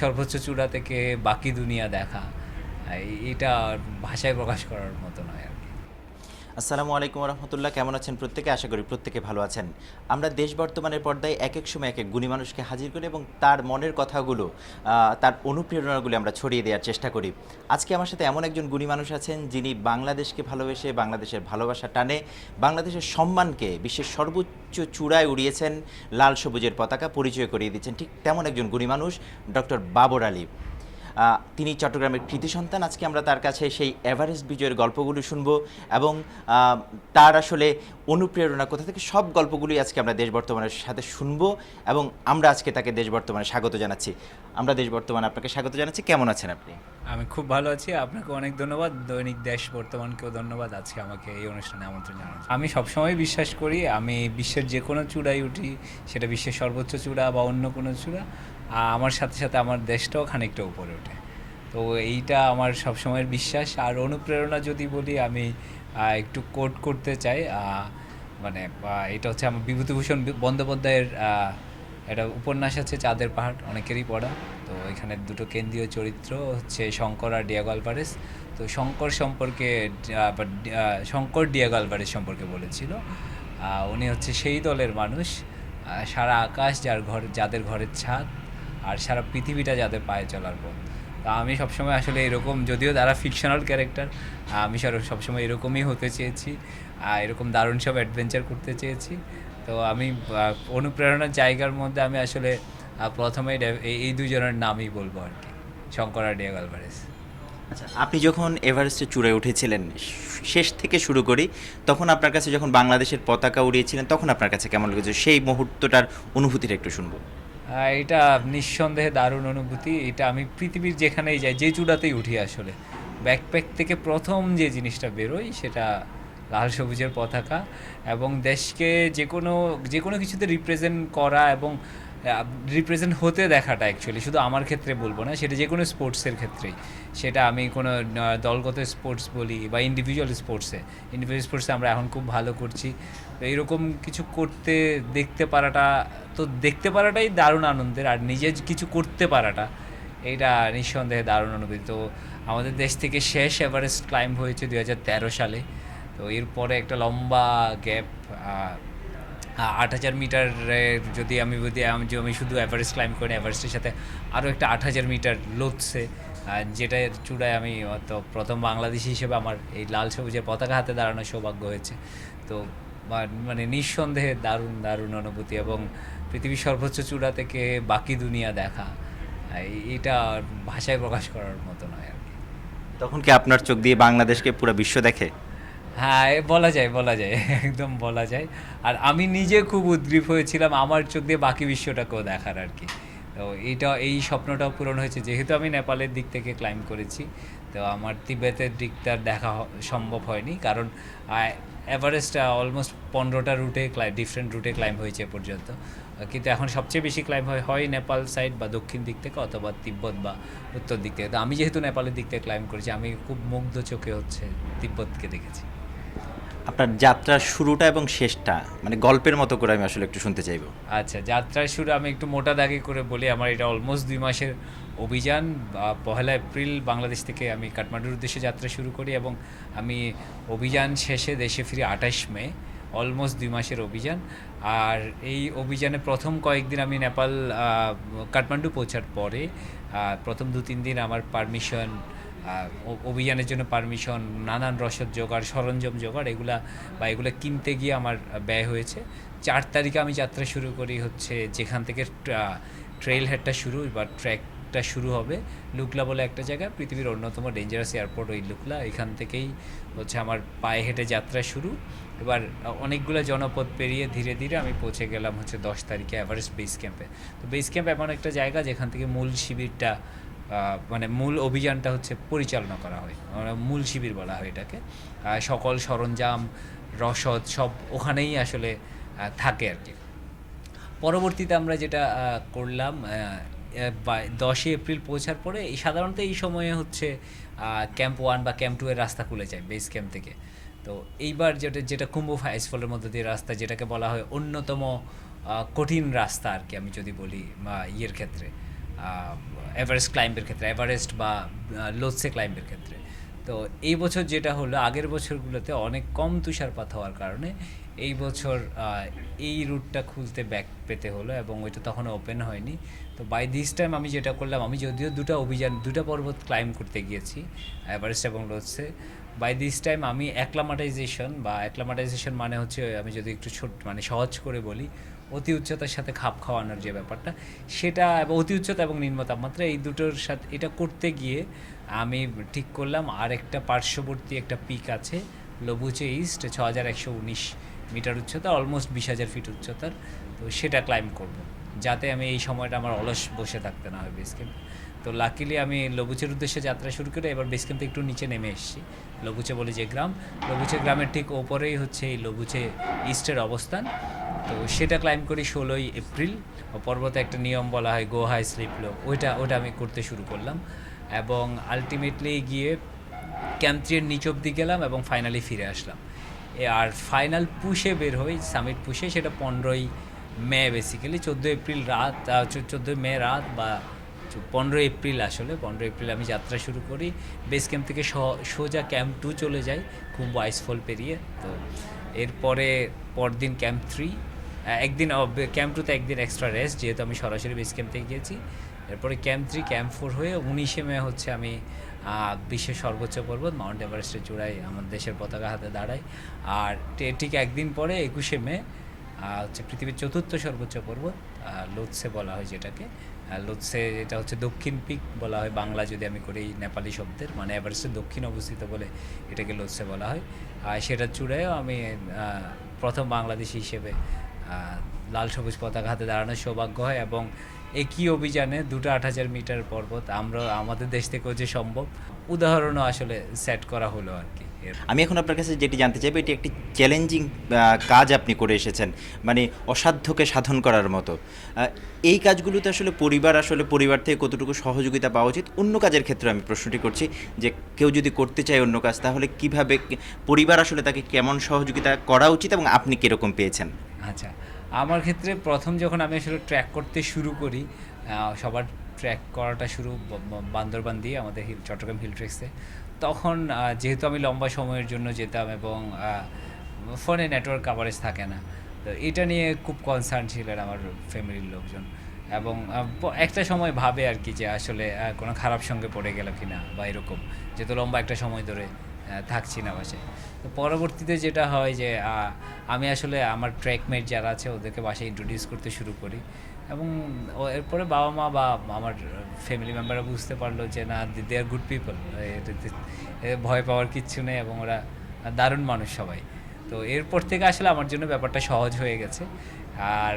সর্বোচ্চ চূড়া থেকে বাকি দুনিয়া দেখা। এটা ভাষায় প্রকাশ করার মতো নয় আসসালামু আলাইকুম রহমতুল্লাহ কেমন আছেন প্রত্যেকে? আশা করি প্রত্যেকে ভালো আছেন। আমরা দেশ বর্তমানের পর্দায় এক এক সময় এক এক গুণী মানুষকে হাজির করি এবং তার মনের কথাগুলো তার অনুপ্রেরণাগুলো আমরা ছড়িয়ে দেওয়ার চেষ্টা করি। আজকে আমার সাথে এমন একজন গুণী মানুষ আছেন যিনি বাংলাদেশকে ভালোবেসে, বাংলাদেশের ভালোবাসা টানে, বাংলাদেশের সম্মানকে বিশ্বের সর্বোচ্চ চূড়ায় উড়িয়েছেন, লাল সবুজের পতাকা পরিচয় করিয়ে দিচ্ছেন ঠিক তেমন একজন গুণী মানুষ, ডক্টর বাবর আলী। তিনি চট্টগ্রামের কৃতি সন্তান। আজকে আমরা তার কাছে সেই এভারেস্ট বিজয়ের গল্পগুলো শুনব এবং তার আসলে অনুপ্রেরণা কোথা থেকে, সব গল্পগুলি আজকে আমরা দেশ বর্তমানের সাথে শুনব এবং আমরা আজকে তাকে দেশ বর্তমানে স্বাগত জানাচ্ছি। আমরা দেশ বর্তমানে আপনাকে স্বাগত জানাচ্ছি। কেমন আছেন আপনি? আমি খুব ভালো আছি। আপনাকে অনেক ধন্যবাদ। দৈনিক দেশ বর্তমানকেও ধন্যবাদ আজকে আমাকে এই অনুষ্ঠানে আমন্ত্রণ জানাচ্ছি আমি সবসময় বিশ্বাস করি, আমি বিশ্বের যে কোনো চূড়ায় উঠি, সেটা বিশ্বের সর্বোচ্চ চূড়া বা অন্য কোনো চূড়া। আমার সাথে সাথে আমার দেশটাও খানিকটা উপরে ওঠে। তো এইটা আমার সবসময়ের বিশ্বাস। আর অনুপ্রেরণা যদি বলি, আমি একটু কোট করতে চাই মানে এটা হচ্ছে আমার বিভূতিভূষণ বন্দ্যোপাধ্যায়ের একটা উপন্যাস আছে, চাঁদের পাহাড়, অনেকেরই পড়া। তো এখানে দুটো কেন্দ্রীয় চরিত্র হচ্ছে শঙ্কর আর ডিয়াগো আলভারেস তো শঙ্কর সম্পর্কে শঙ্কর ডিয়াগো আলভারেস সম্পর্কে বলেছিল। উনি হচ্ছে সেই দলের মানুষ। সারা আকাশ যার ঘর, যাদের ঘরের ছাদ আর সারা পৃথিবীটা যাদের পায়ে চলার পথ। তা আমি সবসময় আসলে এরকম যদিও তারা ফিকশনাল ক্যারেক্টার আমি সব- সবসময় এরকমই হতে চেয়েছি আহ, এরকম দারুণ সব অ্যাডভেঞ্চার করতে চেয়েছি। তো আমি অনুপ্রেরণার জায়গার মধ্যে আমি আসলে ডে- এই- দুজনের নামই বলব আর কি শঙ্কর আর ডিয়াগো আলভারেস আচ্ছা আপনি যখন এভারেস্টের চূড়ায় উঠেছিলেন শেষ থেকে শুরু করি তখন আপনার কাছে যখন বাংলাদেশের পতাকা উড়িয়েছিলেন তখন আপনার কাছে কেমন লেগেছে? সেই মুহূর্তটার অনুভূতিটা একটু শুনব। এটা নিঃসন্দেহে দারুণ অনুভূতি। এটা আমি পৃথিবীর যেখানেই যাই, যে চূড়াতেই উঠি আসলে। ব্যাকপ্যাক থেকে প্রথম যে জিনিসটা বেরোই সেটা লাল সবুজের পতাকা এবং দেশকে যে কোনো যে কোনো কিছুতে রিপ্রেজেন্ট করা এবং রিপ্রেজেন্ট হতে দেখাটা অ্যাকচুয়ালি শুধু আমার ক্ষেত্রে বলব না, সেটা যে কোনো স্পোর্টসের ক্ষেত্রেই। সেটা আমি কোনো দলগত স্পোর্টস বলি বা ইন্ডিভিজুয়াল স্পোর্টসে ইন্ডিভিজুয়াল স্পোর্টসে আমরা এখন খুব ভালো করছি। তো এইরকম কিছু করতে, দেখতে পারাটা, তো দেখতে পারাটাই দারুণ আনন্দের, আর নিজে কিছু করতে পারাটা, এইটা নিঃসন্দেহে দারুণ অনুভূতি। তো আমাদের দেশ থেকে শেষ এভারেস্ট ক্লাইম্ব হয়েছে দু হাজার তেরো সালে। তো এরপরে একটা লম্বা গ্যাপ আট হাজার মিটারের যদি আমি যদি আমি যে আমি শুধু এভারেস্ট ক্লাইম্ব করি এভারেস্টের সাথে আরও একটা আট হাজার মিটার লোচ্ছে যেটা চূড়ায় আমি তো প্রথম বাংলাদেশি হিসেবে আমার এই লাল সবুজের পতাকা হাতে দাঁড়ানোর সৌভাগ্য হয়েছে। তো মানে নিঃসন্দেহে দারুণ দারুণ অনুভূতি এবং পৃথিবীর সর্বোচ্চ চূড়া থেকে বাকি দুনিয়া দেখা এটা ভাষায় প্রকাশ করার মতো নয় আর কি। তখন কি আপনার চোখ দিয়ে বাংলাদেশকে পুরো বিশ্ব দেখে? হ্যাঁ বলা যায় বলা যায়, একদম বলা যায়। আর আমি নিজে খুব উদ্গ্রীব হয়েছিলাম আমার চোখ দিয়ে বাকি বিশ্বটাকেও দেখার আর কি। তো এইটা, এই স্বপ্নটাও পূরণ হয়েছে। যেহেতু আমি নেপালের দিক থেকে ক্লাইম্ব করেছি, তো আমার তিব্বতের দিকটা দেখা সম্ভব হয়নি। কারণ এভারেস্ট অলমোস্ট পনেরোটা রুটে ক্লাই ডিফারেন্ট রুটে ক্লাইম্ব হয়েছে পর্যন্ত। কিন্তু এখন সবচেয়ে বেশি ক্লাইম্ব হয় হয় নেপাল সাইড বা দক্ষিণ দিক থেকে অথবা তিব্বত বা উত্তর দিক থেকে। তো আমি যেহেতু নেপালের দিক থেকে ক্লাইম্ব করেছি, আমি খুব মুগ্ধ চোখে হচ্ছে তিব্বতকে দেখেছি। আপনার যাত্রার শুরুটা এবং শেষটা মানে গল্পের মতো করে আমি আসলে একটু শুনতে চাইব। আচ্ছা যাত্রার শুরু আমি একটু মোটা দাগে করে বলি, আমার এটা অলমোস্ট দুই মাসের অভিযান পহেলা এপ্রিল বাংলাদেশ থেকে আমি কাঠমান্ডুর উদ্দেশ্যে যাত্রা শুরু করি এবং আমি অভিযান শেষে দেশে ফিরি আঠাশ মে অলমোস্ট দুই মাসের অভিযান। আর এই অভিযানে প্রথম কয়েকদিন আমি নেপাল কাঠমান্ডু পৌঁছার পরে প্রথম দু তিন দিন আমার পারমিশন অভিযানের জন্য পারমিশন নানান রসদ জোগাড়, সরঞ্জাম জোগাড়, এগুলা বা এগুলো কিনতে গিয়ে আমার ব্যয় হয়েছে। চার তারিখে আমি যাত্রা শুরু করি হচ্ছে যেখান থেকে ট্রেল হেডটা শুরু বা ট্র্যাকটা শুরু হবে। লুকলা বলে একটা জায়গা, পৃথিবীর অন্যতম ডেঞ্জারাস এয়ারপোর্ট ওই লুকলা। এখান থেকেই হচ্ছে আমার পায়ে হেঁটে যাত্রা শুরু। এবার অনেকগুলো জনপদ পেরিয়ে ধীরে ধীরে আমি পৌঁছে গেলাম হচ্ছে দশ তারিখে এভারেস্ট বেস ক্যাম্পে তো বেস ক্যাম্প এমন একটা জায়গা যেখান থেকে মূল শিবিরটা মানে মূল অভিযানটা হচ্ছে পরিচালনা করা হয়। মানে মূল শিবির বলা হয় এটাকে। সকল সরঞ্জাম, রসদ সব ওখানেই আসলে থাকে আর কি। পরবর্তীতে আমরা যেটা করলাম দশই এপ্রিল পৌঁছার পরে সাধারণত এই সময়ে হচ্ছে ক্যাম্প ওয়ান বা ক্যাম্প টু এর রাস্তা খুলে যায় বেস ক্যাম্প থেকে। তো এইবার যেটা যেটা কুম্ভ ফাইসফলের মধ্যে দিয়ে রাস্তা যেটাকে বলা হয় অন্যতম কঠিন রাস্তা আর কি আমি যদি বলি, বা ইয়ের ক্ষেত্রে। এভারেস্ট ক্লাইম্বের ক্ষেত্রে এভারেস্ট বা লোৎসে ক্লাইম্বের ক্ষেত্রে। তো এই বছর যেটা হলো, আগের বছরগুলোতে অনেক কম তুষারপাত হওয়ার কারণে এই বছর এই রুটটা খুলতে ব্যাক পেতে হলো এবং ওইটা তখন ওপেন হয়নি। তো বাই দিস টাইম আমি যেটা করলাম, আমি যদিও দুটো অভিযান, দুটো পর্বত ক্লাইম্ব করতে গিয়েছি এভারেস্ট এবং লোৎসে বাই দিস টাইম আমি অ্যাক্লামাটাইজেশন বা অ্যাক্লামাটাইজেশন মানে হচ্ছে, আমি যদি একটু ছোট মানে সহজ করে বলি অতি উচ্চতার সাথে খাপ খাওয়ানোর যে ব্যাপারটা, সেটা অতি উচ্চতা এবং নিম্ন তাপমাত্রা, এই দুটোর সাথে, এটা করতে গিয়ে আমি ঠিক করলাম আর একটা পার্শ্ববর্তী একটা পিক আছে, লবুচে ইস্ট ছ হাজার একশো উনিশ মিটার উচ্চতা অলমোস্ট বিশ হাজার ফিট উচ্চতার, তো সেটা ক্লাইম্ব করব। যাতে আমি এই সময়টা আমার অলস বসে থাকতে না হয় বেস তো লাকিলি আমি লবুচের উদ্দেশ্যে যাত্রা শুরু করে এবার বেস একটু নিচে নেমে এসেছি। লবুচে বলে যে গ্রাম, লবুচে গ্রামের ঠিক ওপরেই হচ্ছে এই লবুচে ইস্টের অবস্থান। তো সেটা ক্লাইম্ব করি ষোলোই এপ্রিল। পর্বতে একটা নিয়ম বলা হয় গো হাই স্লিপ লো ওইটা ওটা আমি করতে শুরু করলাম। এবং আলটিমেটলি গিয়ে ক্যাম্প থ্রির নিচ অব্দি গেলাম এবং ফাইনালি ফিরে আসলাম। আর ফাইনাল পুষে বের হই সামিট পুষে সেটা পনেরোই মে বেসিক্যালি চোদ্দ এপ্রিল রাত চোদ্দোই মে রাত বা পনেরো এপ্রিল আসলে। পনেরো এপ্রিল আমি যাত্রা শুরু করি। বেস ক্যাম্প থেকে সোজা ক্যাম্প টু চলে যাই, খুব আইসফল পেরিয়ে। তো এরপরে পরদিন ক্যাম্প থ্রি একদিন ক্যাম্প টুতে একদিন এক্সট্রা রেস্ট যেহেতু আমি সরাসরি বেস ক্যাম্প থেকে গিয়েছি। এরপরে ক্যাম্প থ্রি ক্যাম্প ফোর হয়ে উনিশে মে হচ্ছে আমি বিশ্বের সর্বোচ্চ পর্বত মাউন্ট এভারেস্টের চূড়ায় আমার দেশের পতাকা হাতে দাঁড়াই আর ঠিক একদিন পরে, একুশে মে হচ্ছে পৃথিবীর চতুর্থ সর্বোচ্চ পর্বত লোৎসে বলা হয় যেটাকে। লোৎসে এটা হচ্ছে দক্ষিণ পিক বলা হয় বাংলা, যদি আমি করি নেপালি শব্দের মানে এভারেস্টের দক্ষিণ অবস্থিত বলে এটাকে লোৎসে বলা হয়। আর সেটার চূড়ায়ও আমি প্রথম বাংলাদেশি হিসেবে লাল সবুজ পতাকা হাতে দাঁড়ানোর সৌভাগ্য হয় এবং একই অভিযানে দুটো আট হাজার মিটার পর্বত আমরা আমাদের দেশ থেকেও যে সম্ভব। উদাহরণও আসলে সেট করা হলো আর কি। আমি এখন আপনার কাছে যেটি জানতে চাইব এটি একটি চ্যালেঞ্জিং কাজ আপনি করে এসেছেন মানে অসাধ্যকে সাধন করার মতো। এই কাজগুলোতে আসলে পরিবার আসলে পরিবার থেকে কতটুকু সহযোগিতা পাওয়া উচিত? অন্য কাজের ক্ষেত্রে আমি প্রশ্নটি করছি যে কেউ যদি করতে চায় অন্য কাজ তাহলে কীভাবে পরিবার আসলে তাকে কেমন সহযোগিতা করা উচিত এবং আপনি কীরকম পেয়েছেন? আচ্ছা আমার ক্ষেত্রে প্রথম যখন আমি আসলে ট্র্যাক করতে শুরু করি সবার ট্র্যাক করাটা শুরু বান্দরবান দিয়ে আমাদের হিল চট্টগ্রাম হিল ট্রেক্সে তখন যেহেতু আমি লম্বা সময়ের জন্য যেতাম এবং ফোনে নেটওয়ার্ক কাভারেজ থাকে না, তো এটা নিয়ে খুব কনসার্ন ছিলেন আমার ফ্যামিলির লোকজন। এবং একটা সময় ভাবে আর কি যে আসলে কোনো খারাপ সঙ্গে পড়ে গেল কি না বা এরকম, যেহেতু লম্বা একটা সময় ধরে থাকছি না বাসায়। তো পরবর্তীতে যেটা হয় যে আমি আসলে আমার ট্র্যাকমেট যারা আছে ওদেরকে বাসায় ইন্ট্রোডিউস করতে শুরু করি। এবং এরপরে বাবা মা বা আমার ফ্যামিলি মেম্বাররা বুঝতে পারল যে না দে আর গুড পিপল ভয় পাওয়ার কিচ্ছু নেই এবং ওরা দারুণ মানুষ সবাই। তো এরপর থেকে আসলে আমার জন্য ব্যাপারটা সহজ হয়ে গেছে। আর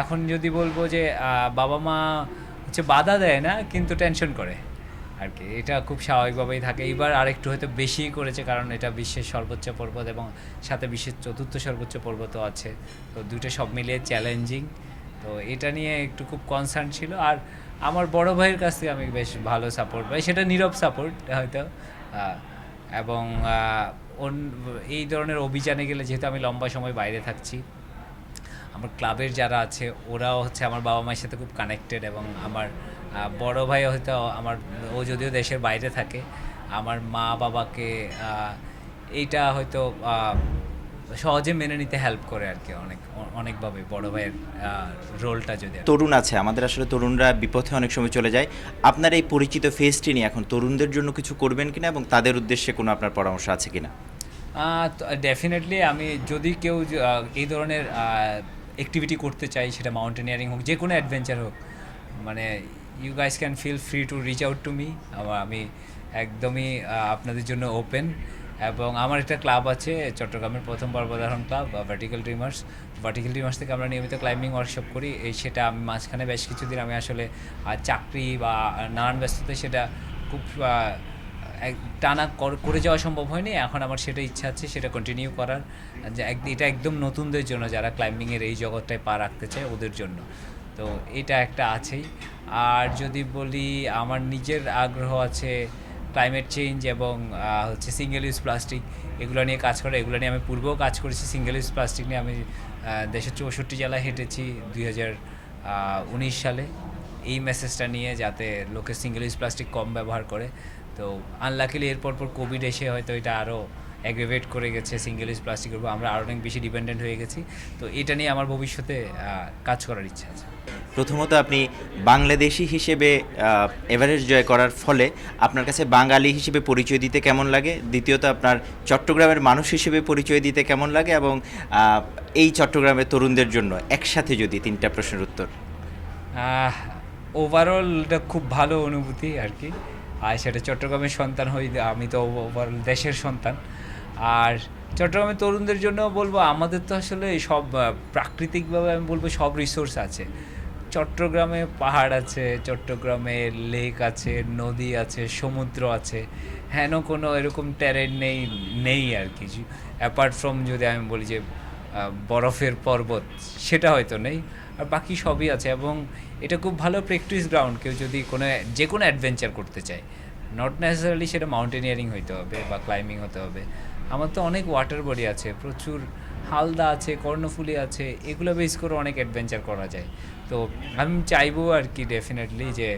এখন যদি বলব যে বাবা মা হচ্ছে বাধা দেয় না, কিন্তু টেনশন করে। আর কি, এটা খুব স্বাভাবিকভাবেই থাকে। এইবার আরেকটু হয়তো বেশি করেছে, কারণ এটা বিশ্বের সর্বোচ্চ পর্বত এবং সাথে বিশ্বের চতুর্থ সর্বোচ্চ পর্বতও আছে। তো দুটো সব মিলিয়ে চ্যালেঞ্জিং তো এটা নিয়ে একটু খুব কনসার্ন ছিল। আর আমার বড় ভাইয়ের কাছ থেকে আমি বেশ ভালো সাপোর্ট পাই। সেটা নীরব সাপোর্ট হয়তো। এবং এই ধরনের অভিযানে গেলে যেহেতু আমি লম্বা সময় বাইরে থাকছি, আমার ক্লাবের যারা আছে, ওরাও হচ্ছে আমার বাবা মায়ের সাথে খুব কানেক্টেড এবং আমার বড় ভাই হয়তো আমার, ও যদিও দেশের বাইরে থাকে, আমার মা বাবাকে এইটা হয়তো সহজে মেনে নিতে হেল্প করে আর কি অনেক অনেকভাবে বড় ভাইয়ের রোলটা যদি তরুণ আছে আমাদের আসলে তরুণরা বিপথে অনেক সময় চলে যায়। আপনার এই পরিচিত ফেসটি নিয়ে এখন তরুণদের জন্য কিছু করবেন কিনা এবং তাদের উদ্দেশ্যে কোনো আপনার পরামর্শ আছে কিনা? ডেফিনেটলি আমি যদি কেউ এই ধরনের অ্যাক্টিভিটি করতে চাই সেটা মাউন্টেনিয়ারিং হোক যে কোনো অ্যাডভেঞ্চার হোক মানে you guys can feel free to reach out to me আমি একদমই আপনাদের জন্য ওপেন এবং আমার একটা ক্লাব আছে, চট্টগ্রামের প্রথম পর্বতারোহণ club vertical dreamers vertical dreamers থেকে আমরা নিয়মিত ক্লাইম্বিং ওয়ার্কশপ করি। এই সেটা আমি মাঝখানে বেশ কিছুদিন আমি আসলে চাকরি বা নানান ব্যস্ততায় সেটা খুব এক- টানা কর- যাওয়া সম্ভব হয়নি। এখন আমার সেটা ইচ্ছা আছে, সেটা কন্টিনিউ করার। যে এটা একদম নতুনদের জন্য যারা ক্লাইম্বিংয়ের এই জগৎটায় পা রাখতে চায়, ওদের জন্য। তো এটা একটা আছেই। আর যদি বলি, আমার নিজের আগ্রহ আছে ক্লাইমেট চেঞ্জ এবং হচ্ছে সিঙ্গেল ইউজ প্লাস্টিক এগুলো নিয়ে কাজ করে। এগুলো নিয়ে আমি পূর্বেও কাজ করেছি। সিঙ্গেল ইউজ প্লাস্টিক নিয়ে আমি দেশের চৌষট্টি জেলায় হেঁটেছি দুই হাজার উনিশ সালে। এই মেসেজটা নিয়ে যাতে লোকে সিঙ্গেল ইউজ প্লাস্টিক কম ব্যবহার করে। তো আনলাকিলি এরপর পর কোভিড এসে হয়তো এটা আরও অ্যাগ্রেভেট করে গেছে সিঙ্গেল ইউজ প্লাস্টিকের উপর। আমরা আরও অনেক বেশি ডিপেন্ডেন্ট হয়ে গেছি। তো এটা নিয়ে আমার ভবিষ্যতে কাজ করার ইচ্ছা আছে। প্রথমত আপনি বাংলাদেশি হিসেবে এভারেস্ট জয় করার ফলে আপনার কাছে বাঙালি হিসেবে পরিচয় দিতে কেমন লাগে? দ্বিতীয়ত আপনার চট্টগ্রামের মানুষ হিসেবে পরিচয় দিতে কেমন লাগে? এবং এই চট্টগ্রামের তরুণদের জন্য একসাথে যদি তিনটা প্রশ্নের উত্তর। ওভারঅল এটা খুব ভালো অনুভূতি আর কি। আর সেটা চট্টগ্রামের সন্তান হই আমি তো ওভারঅল দেশের সন্তান। আর চট্টগ্রামের তরুণদের জন্য বলব, আমাদের তো আসলে সব প্রাকৃতিকভাবে আমি বলব সব রিসোর্স আছে। চট্টগ্রামে পাহাড় আছে, চট্টগ্রামে লেক আছে, নদী আছে, সমুদ্র আছে। হেন কোনো এরকম ট্যারেন নেই নেই আর কি। অ্যাপার্ট ফ্রম যদি আমি বলি যে বরফের পর্বত, সেটা হয়তো নেই। আর বাকি সবই আছে এবং এটা খুব ভালো প্র্যাকটিস গ্রাউন্ড কেউ যদি কোনো যে কোনো অ্যাডভেঞ্চার করতে চায়। নট নেসেসারিলি সেটা মাউন্টেনিয়ারিং হইতে হবে বা ক্লাইম্বিং হতে হবে। আমার তো অনেক ওয়াটার বডি আছে প্রচুর হালদা আছে কর্ণফুলি আছে এগুলো বেস করে অনেক অ্যাডভেঞ্চার করা যায়। তো আমি চাইব আর কি ডেফিনেটলি যে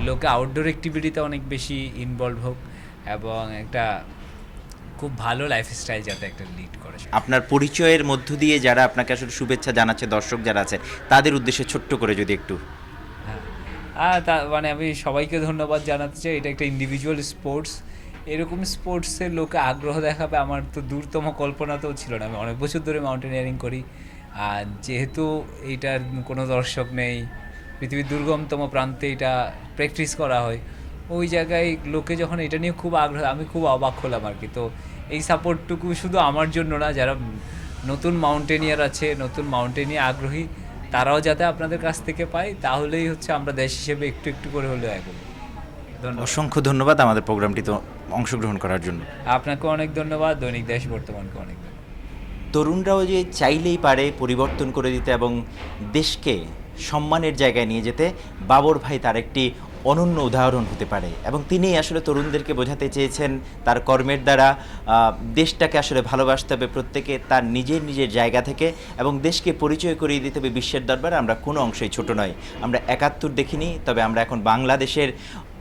লোকে আউটডোর অ্যাক্টিভিটিতে অনেক বেশি ইনভলভ হোক এবং একটা খুব ভালো লাইফস্টাইল যাতে একটা লিড করে আপনার পরিচয়ের মধ্য দিয়ে যারা আপনাকে আসলে শুভেচ্ছা জানাচ্ছে দর্শক যারা আছে তাদের উদ্দেশ্যে ছোট্ট করে যদি একটু। হ্যাঁ। তা মানে আমি সবাইকে ধন্যবাদ জানাতে চাই এটা একটা ইন্ডিভিজুয়াল স্পোর্টস এরকম স্পোর্টসের লোকে আগ্রহ দেখাবে, আমার তো দূরতম কল্পনাতেও ছিল না। আমি অনেক বছর ধরে মাউন্টেনিয়ারিং করি, আর যেহেতু এইটার কোনো দর্শক নেই, পৃথিবীর দুর্গমতম প্রান্তে এটা প্র্যাকটিস করা হয়, ওই জায়গায় লোকে যখন এটা নিয়ে খুব আগ্রহ, আমি খুব অবাক হলাম আর কি। তো এই সাপোর্টটুকু শুধু আমার জন্য না, যারা নতুন মাউন্টেনিয়ার আছে, নতুন মাউন্টেনিয়ার আগ্রহী, তারাও যাতে আপনাদের কাছ থেকে পায়, তাহলেই হচ্ছে আমরা দেশ হিসেবে একটু একটু করে হলেও এগোবো। অসংখ্য ধন্যবাদ আমাদের প্রোগ্রামটিতে অংশগ্রহণ করার জন্য। আপনাকে অনেক ধন্যবাদ দৈনিক দেশ বর্তমানকে অনেক ধন্যবাদ। তরুণরাও যে চাইলেই পারে পরিবর্তন করে দিতে এবং দেশকে সম্মানের জায়গায় নিয়ে যেতে বাবর ভাই তার একটি অনন্য উদাহরণ হতে পারে। এবং তিনি আসলে তরুণদেরকে বোঝাতে চেয়েছেন তার কর্মের দ্বারা দেশটাকে আসলে ভালোবাসতে হবে প্রত্যেকে তার নিজের নিজের জায়গা থেকে এবং দেশকে পরিচয় করিয়ে দিতে হবে বিশ্বের দরবারে। আমরা কোনো অংশেই ছোট নয়। আমরা একাত্তর দেখিনি তবে আমরা এখন বাংলাদেশের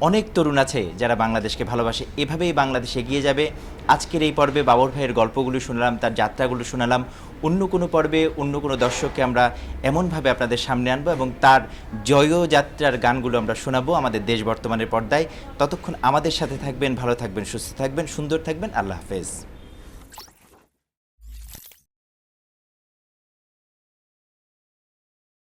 অনেক তরুণ আছে যারা বাংলাদেশকে ভালোবাসে। এভাবেই বাংলাদেশ এগিয়ে যাবে। আজকের এই পর্বে বাবর ভাইয়ের গল্পগুলো শুনলাম, তার যাত্রাগুলো শোনালাম। অন্য কোনো পর্বে, অন্য কোনো দর্শককে আমরা এমনভাবে আপনাদের সামনে আনব এবং তার জয়যাত্রার গানগুলো আমরা শোনাবো আমাদের দেশ বর্তমানের পর্দায়। ততক্ষণ আমাদের সাথে থাকবেন, ভালো থাকবেন, সুস্থ থাকবেন, সুন্দর থাকবেন। আল্লাহ হাফেজ।